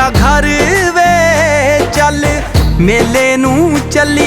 ਈ ਘਰ ਵੇ ਚੱਲ ਮੇਲੇ ਨੂੰ ਚੱਲੀ